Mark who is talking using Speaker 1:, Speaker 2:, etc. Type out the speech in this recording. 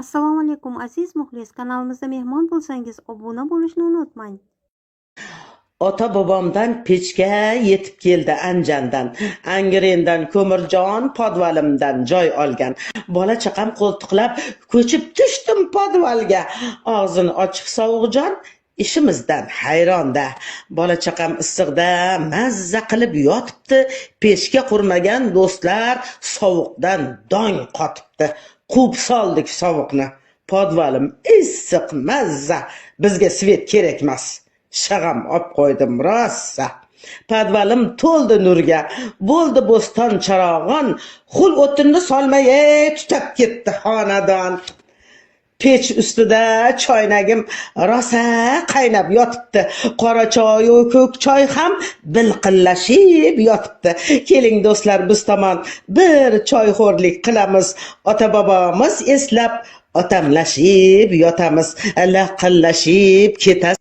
Speaker 1: Assalomu alaykum aziz muxlis kanalimizda mehmon bo'lsangiz obuna bo'lishni unutmang.
Speaker 2: Ota bobomdan pechka yetib keldi anjandan. Angrendan ko'mirjon podvalimdan joy olgan. Bola chaqam qo'ltiqlab ko'chib tushdim podvalga. Og'zini ochiq sovuqjon ishimizdan hayronda bola chaqam issiqda mazza qilib yotibdi. Pechka qurmagan do'stlar sovuqdan dong qotibdi. Quvib soldik sovuqni. Podvalim issiq mazza bizga svet kerakmas shag'am olib qo'ydim rosa. Podvalim to'ldi nurga. Bo'ldi bo'ston charog'on xul o'tinni solmay tutab ketdi xonadon. Pech ustida choynagim rosa qaynab yotibdi. Qora choyu ko'k choy ham bilqillashib yotibdi. Keling do'stlar biz tomon bir choyxo'rlik qilamiz. Ota bobomiz eslab otamlashib yotamiz. Laqillashib ketasiz.